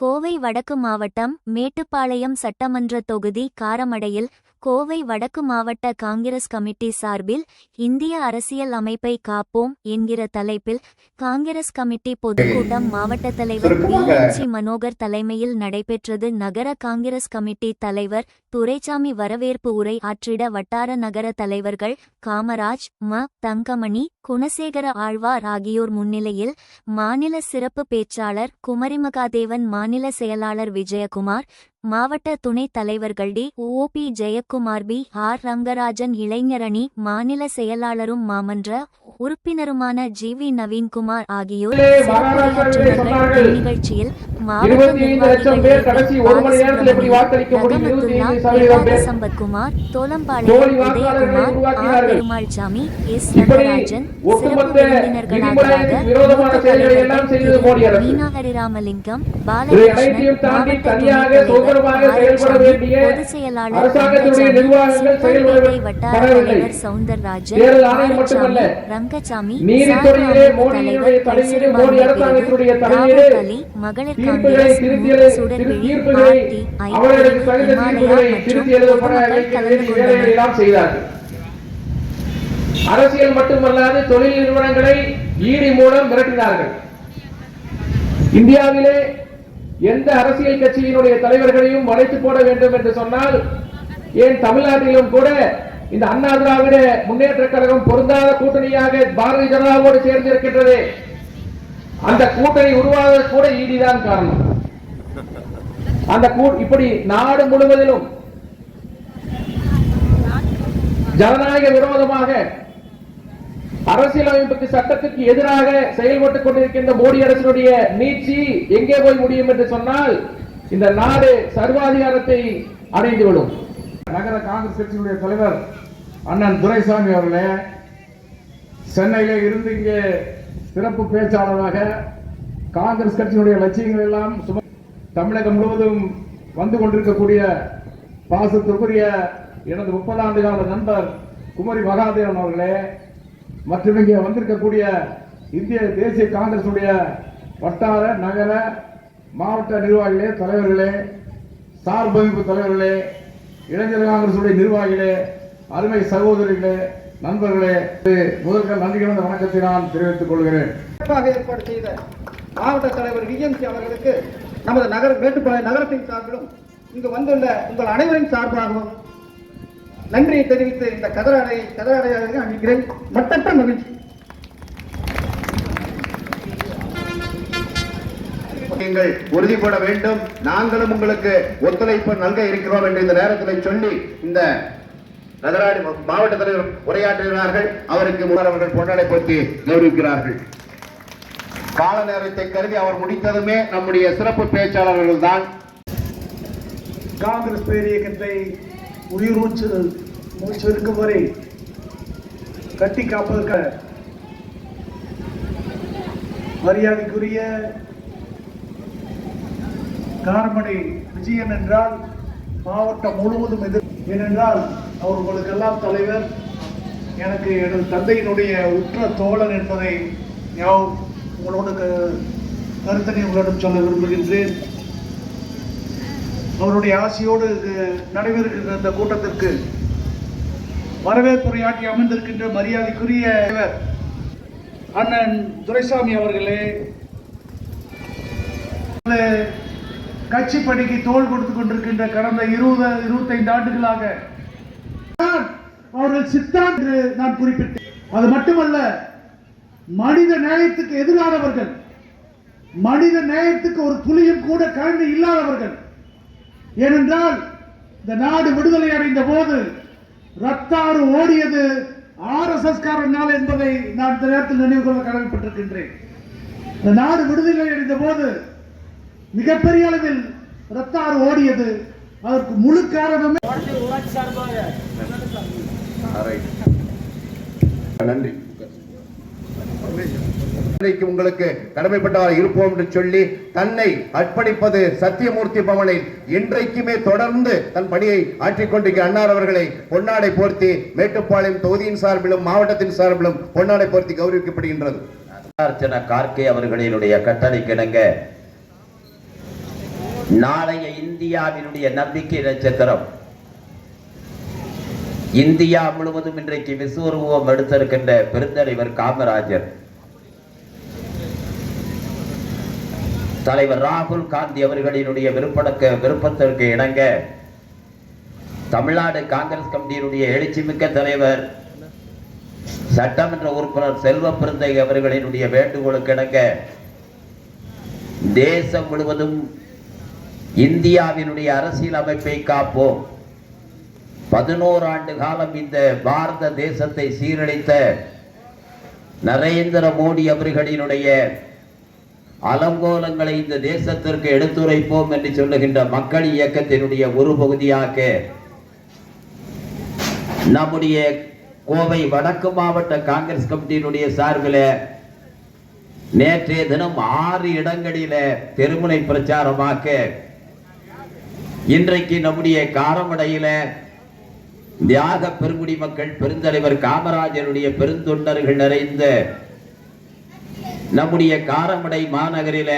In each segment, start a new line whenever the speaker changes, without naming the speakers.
கோவை வடக்கு மாவட்டம் மேட்டுப்பாளையம் சட்டமன்ற தொகுதி காரமடையில் கோவை வடக்கு மாவட்ட காங்கிரஸ் கமிட்டி சார்பில் இந்திய அரசியல் அமைப்பை காப்போம் என்கிற தலைப்பில் காங்கிரஸ் கமிட்டி பொதுக்கூட்டம் மாவட்ட தலைவர் பி என் சி மனோகர் தலைமையில் நடைபெற்றது. நகர காங்கிரஸ் கமிட்டி தலைவர் துரைசாமி வரவேற்பு உரை ஆற்றிட வட்டார நகர தலைவர்கள் காமராஜ் ம. தங்கமணி குணசேகர ஆழ்வார் ஆகியோர் முன்னிலையில் மாநில சிறப்பு பேச்சாளர் குமரிமகாதேவன் மாநில செயலாளர் விஜயகுமார் மாவட்ட துணைத் தலைவர்கள் T. O. P. Jayakumar P. R. Rangarajan இளைஞரணி மாநில செயலாளரும் மாமன்ற உறுப்பினருமான ஜி. வி. நவீன்குமார் ஆகியோர் சிறப்புரையாற்றினார்கள் இந்நிகழ்ச்சியில்
இருபத்தி ஐந்து லட்சம் பேர் கடைசி ஒரு மணி நேரத்தில் எப்படி வாக்களிக்க முடியும்? இருபத்தி ஐந்து சதவீதம் பேர்.
சம்பத்குமார் தோலம்பாளையம் உதயகுமார் ஆர். பெருமாள்சாமி எஸ் ரங்கராஜன் சிறப்பு விருந்தினர்களாக
விரோதமான செயல்களை எல்லாம் செய்தது மோடி அரசு.
மீனா ஹரிராமலிங்கம் பாலகிருஷ்ணன் மாவட்ட பொதுச் செயலாளர் வட்டார
செயல்படவில்லை.
தலைவர் சவுந்தரராஜன் தலைவர் ராகுல் அலி, மகளிர்
தீர்ப்புகளை தீர்ப்புகளை அவர்களுக்கு தகுந்த தீர்ப்புகளை திருத்தி எழுதப்பட வேண்டிய வேலைகளை எல்லாம் செய்தார்கள். அரசியல் மட்டுமல்லாது தொழில் நிறுவனங்களை ஈடி மூலம் மிரட்டினார்கள். இந்தியாவிலே எந்த அரசியல் கட்சியினுடைய தலைவர்களையும் வளைத்து போட வேண்டும் என்று சொன்னால் ஏன் தமிழ்நாட்டிலும் கூட இந்த அண்ணா திராவிட முன்னேற்ற கழகம் பொருந்தாத கூட்டணியாக பாரதிய ஜனதாவோடு சேர்ந்து இருக்கின்றது அந்த கூட்டணி உருவாக கூட ஈடிதான் காரணம். அந்த கூ- இப்படி நாடு முழுவதிலும் ஜனநாயக விரோதமாக அரசியலமைப்புக்கு சட்டத்துக்கு எதிராக செயல்பட்டுக் கொண்டிருக்கின்ற மோடி அரசினுடைய நீட்சி எங்கே போய் முடியும் என்று சொன்னால் இந்த நாடு சர்வாதிகாரத்தை அடைந்துவிடும் நகர காங்கிரஸ் கட்சியினுடைய தலைவர் அண்ணன் துரைசாமி அவர்களே சென்னையில இருந்து இங்கே சிறப்பு பேச்சாளராக காங்கிரஸ் கட்சியினுடைய லட்சியங்கள் எல்லாம் சும தமிழகம் முழுவதும் வந்து கொண்டிருக்கக்கூடிய பாசத்திற்குரிய எனது முப்பது ஆண்டு கால நண்பர் குமரி மகாதேவன் அவர்களே மற்றும் இங்கே வந்திருக்கக்கூடிய இந்திய தேசிய காங்கிரசுடைய வட்டார நகர மாவட்ட நிர்வாகிகளே தலைவர்களே சார்பமைப்பு தலைவர்களே இளைஞர் காங்கிரசுடைய நிர்வாகிகளே அருமை சகோதரிகளே நண்பர்களே முதல்கள் நன்றி கலந்த வணக்கத்தை நான் தெரிவித்துக் கொள்கிறேன்.
சிறப்பாக ஏற்பாடு செய்த மாவட்ட தலைவர் விஎம்சி அவர்களுக்கு நமது நகர மேட்டுப்பாளையம் நகரத்தின் சார்பிலும் இங்கு வந்துள்ள உங்கள் அனைவரின் சார்பாகவும் நன்றியை தெரிவித்து இந்த கதராடை கதராடையாக அணிகிறேன் மட்டற்ற மகிழ்ச்சி.
நீங்கள் உறுதிப்பட வேண்டும். நாங்களும் உங்களுக்கு ஒத்துழைப்பு நல்க இருக்கிறோம் என்று இந்த நேரத்தில் சொல்லி இந்த நகராட்சி மாவட்ட தலைவர் உரையாற்றுகிறார்கள். அவருக்கு முதல்வர்கள் அவர்கள் பொன்னாடை கௌரவிக்கிறார்கள். கால நேரத்தை கருதி அவர் முடித்ததுமே நம்முடைய சிறப்பு பேச்சாளர்கள் தான்.
காங்கிரஸ் பேரியக்கத்தை உயிர் மூச்சு மூச்சு இருக்கும் வரை கட்டி காப்பதற்காக மரியாதைக்குரிய காரமணி விஜயன் என்றால் மாவட்டம் முழுவதும் எதிர் ஏனென்றால் அவர் உங்களுக்கெல்லாம் தலைவர் எனக்கு எனது தந்தையினுடைய உற்ற தோழன் என்பதை ஞாபகம் உங்களோட க- கருத்தனை உங்களிடம் சொல்ல விரும்புகின்றேன். அவருடைய ஆசையோடு நடைபெறுகின்ற இந்த கூட்டத்திற்கு வரவேற்புரையாற்றி அமர்ந்திருக்கின்ற மரியாதைக்குரிய அண்ணன் துரைசாமி அவர்களே இந்த கட்சி பணிக்கு தோள் கொடுத்துக் கொண்டிருக்கின்ற கடந்த இருபது இருபத்தைந்து ஆண்டுகளாக அவர்கள் சித்தான் என்று நான் குறிப்பிட்டேன். அது மட்டுமல்ல மனித நேயத்துக்கு எதிரானவர்கள் மனித நேயத்துக்கு ஒரு துளியும் கூட கலந்து இல்லாதவர்கள். ஏனென்றால் இந்த நாடு விடுதலை அடைந்த போது ரத்தாறு ஓடியது ஆர் எஸ் எஸ் காரனால் என்பதை நான் இந்த நேரத்தில் நினைவு கொள்ள கடமைப்பட்டிருக்கின்றேன். இந்த நாடு விடுதலை அடைந்த போது மிகப்பெரிய அளவில் ரத்தாறு ஓடியது அதற்கு முழு காரணமே
நன்றி. உங்களுக்கு கடமைப்பட்டவர் இருப்போம் என்று சொல்லி தன்னை அர்ப்பணிப்பது சத்தியமூர்த்தி பவனில் இன்றைக்குமே தொடர்ந்து தன் பணியை ஆற்றிக் கொண்டிருக்கிற அன்னார் அவர்களை பொன்னாடை போர்த்தி மேட்டுப்பாளையம் தொகுதியின் சார்பிலும் மாவட்டத்தின் சார்பிலும் பொன்னாடை போர்த்தி கௌரவிக்கப்படுகின்றது.
கார்கே அவர்களினுடைய கட்டளைக்கிணங்க நாளைய இந்தியாவினுடைய நம்பிக்கை நட்சத்திரம். இந்தியா முழுவதும் இன்றைக்கு விசுவரூபம் எடுத்திருக்கின்ற பெருந்தலைவர் காமராஜர். தலைவர் ராகுல் காந்தி அவர்களினுடைய விருப்படக்க விருப்பத்திற்கு இணங்க தமிழ்நாடு காங்கிரஸ் கமிட்டியினுடைய எழுச்சிமிக்க தலைவர் சட்டமன்ற உறுப்பினர் செல்வ பிறந்தை அவர்களினுடைய வேண்டுகோளுக்கு இணங்க தேசம் முழுவதும் இந்தியாவினுடைய அரசியல் அமைப்பை காப்போம். பதினோரு ஆண்டு காலம் இந்த பாரத தேசத்தை சீரழித்த நரேந்திர மோடி அவர்களினுடைய அலங்கோலங்களை இந்த தேசத்திற்கு எடுத்துரைப்போம் என்று சொல்லுகின்ற மக்கள் இயக்கத்தினுடைய ஒரு பகுதியாக நம்முடைய கோவை வடக்கு மாவட்ட காங்கிரஸ் கமிட்டியினுடைய சார்பில் நேற்றைய தினம் ஆறு இடங்களில தெருமுனை பிரச்சாரமாக்க இன்றைக்கு நம்முடைய காரமடையில தியாக பெருங்குடி மக்கள் பெருந்தலைவர் காமராஜருடைய பெருந்தொண்டர்கள் நிறைந்த நம்முடைய காரமடை மாநகரில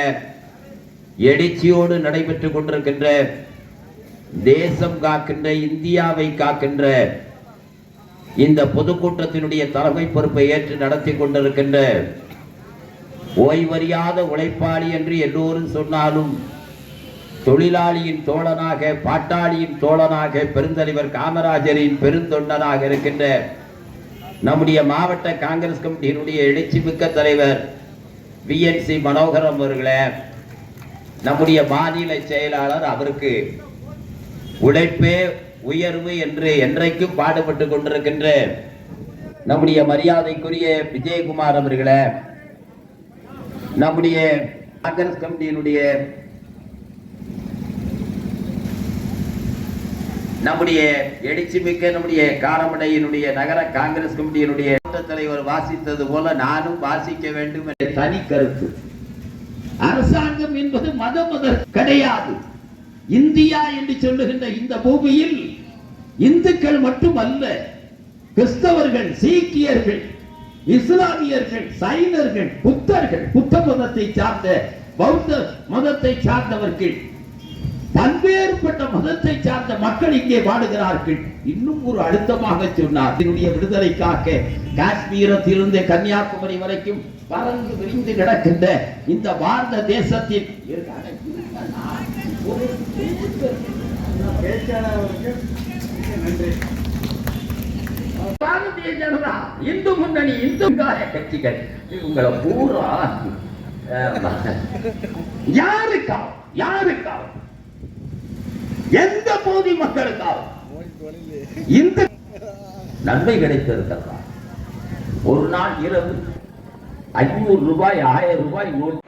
எழுச்சியோடு நடைபெற்றுக் கொண்டிருக்கின்ற தேசம் காக்கின்ற இந்தியாவை காக்கின்ற இந்த பொதுக்கூட்டத்தினுடைய தலைமை பொறுப்பை ஏற்று நடத்தி கொண்டிருக்கின்ற ஓய்வறியாத உழைப்பாளி என்று எல்லோரும் சொன்னாலும் தொழிலாளியின் தோழனாக பாட்டாளியின் தோழனாக பெருந்தலைவர் காமராஜரின் பெருந்தொண்டனாக இருக்கின்ற நம்முடைய மாவட்ட காங்கிரஸ் கமிட்டியினுடைய எழுச்சி மிக்க தலைவர் விஎன்சி மனோகரம் அவர்களே நம்முடைய மாநில செயலாளர் அவருக்கு உழைப்பே உயர்வு என்று என்றைக்கும் பாடுபட்டு கொண்டிருக்கின்ற நம்முடைய மரியாதைக்குரிய விஜயகுமார் அவர்களே நம்முடைய காங்கிரஸ் கமிட்டியினுடைய நம்முடைய எழுச்சிமிக்க நம்முடைய காரமடையினுடைய நகர காங்கிரஸ் கமிட்டியினுடைய தலைவர் வாசித்தது போல நானும் வாசிக்க வேண்டும் என்ற தனி கருத்து. அரசாங்கம் என்பது மத முதல் கிடையாது. இந்தியா என்று சொல்லுகின்ற இந்த பூமியில் இந்துக்கள் மட்டுமல்ல கிறிஸ்தவர்கள் சீக்கியர்கள் இஸ்லாமியர்கள் சைனர்கள் புத்தர்கள் புத்த மதத்தை சார்ந்த பௌத்த மதத்தை சார்ந்தவர்கள் பல்வேறுபட்ட மதத்தை சார்ந்த மக்கள் இங்கே வாடுகிறார்கள். இன்னும் ஒரு அழுத்தமாக சொன்னார். இதனுடைய விடுதலைக்காக காஷ்மீரத்திலிருந்து கன்னியாகுமரி வரைக்கும் பறந்து விரிந்து கிடக்கின்ற இந்த பாரத தேசத்தில் பாரதிய ஜனதா இந்து முன்னணி இந்து கட்சிகள் இவங்களை பூரா யாருக்கா யாருக்கா எந்த போதி மக்களுக்காக இந்த நன்மை கிடைத்திருக்கிறதா ஒரு நாள் இரவு ஐநூறு ரூபாய் ஆயிரம் ரூபாய்
நோய்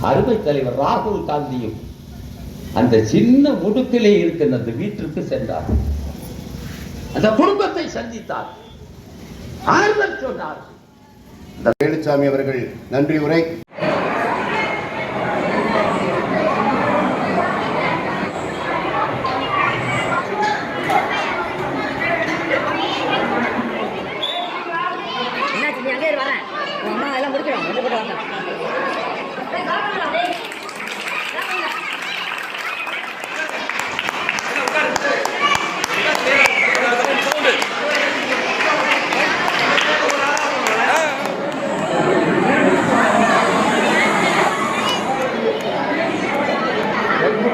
அருமை தலைவர் ராகுல் காந்தியும் அந்த சின்ன முடுக்கிலே இருக்கின்ற அந்த வீட்டிற்கு சென்றார். அந்த குடும்பத்தை சந்தித்தார். ஆறுதல் சொன்னார்.
வேலுசாமி அவர்கள் நன்றி உரை.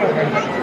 Thank you.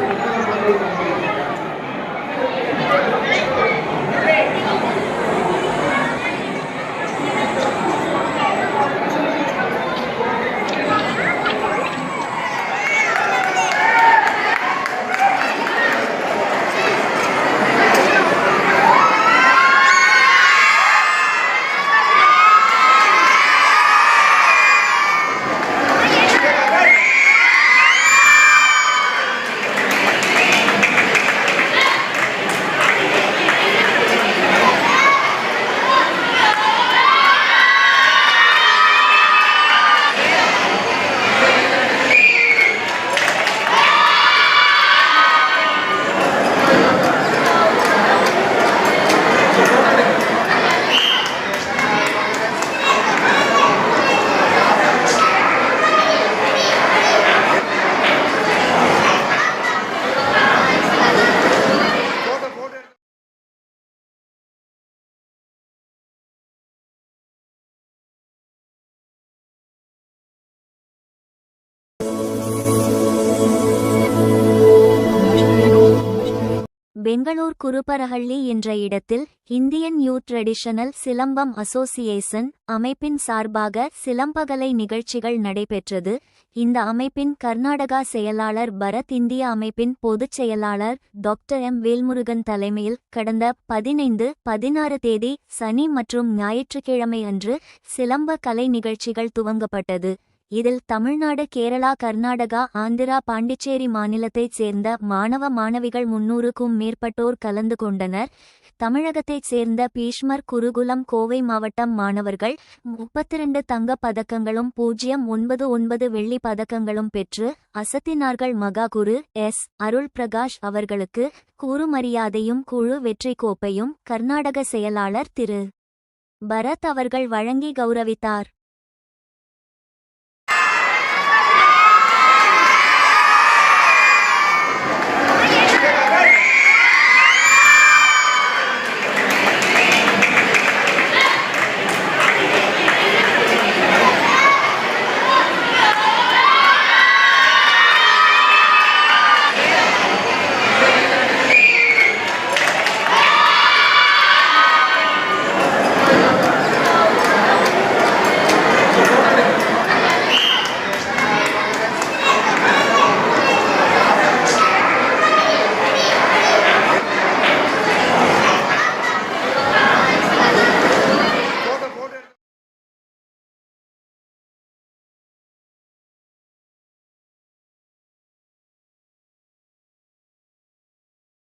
பெங்களூர் குருபரஹள்ளி என்ற இடத்தில் Indian you traditional Silambam association அமைப்பின் சார்பாக சிலம்பகலை நிகழ்ச்சிகள் நடைபெற்றது. இந்த அமைப்பின் கர்நாடகா செயலாளர் பரத் இந்திய அமைப்பின் பொதுச் செயலாளர் டாக்டர் எம். வேல்முருகன் தலைமையில் கடந்த பதினைந்து பதினாறு தேதி சனி மற்றும் ஞாயிற்றுக்கிழமை அன்று சிலம்ப கலை நிகழ்ச்சிகள் துவங்கப்பட்டது. இதில் தமிழ்நாடு கேரளா கர்நாடகா ஆந்திரா பாண்டிச்சேரி மாநிலத்தைச் சேர்ந்த மாணவ மாணவிகள் முன்னூறுக்கும் மேற்பட்டோர் கலந்து கொண்டனர். தமிழகத்தைச் சேர்ந்த பீஷ்மர் குருகுலம் கோவை மாவட்டம் மாணவர்கள் முப்பத்திரண்டு தங்கப் பதக்கங்களும் பூஜ்ஜியம் ஒன்பது ஒன்பது வெள்ளி பதக்கங்களும் பெற்று அசத்தினார்கள் மகாகுரு எஸ். அருள் பிரகாஷ் அவர்களுக்கு கூறுமரியாதையும் குழு வெற்றி கோப்பையும் கர்நாடக செயலாளர் திரு. பரத் அவர்கள் வழங்கி கௌரவித்தார்.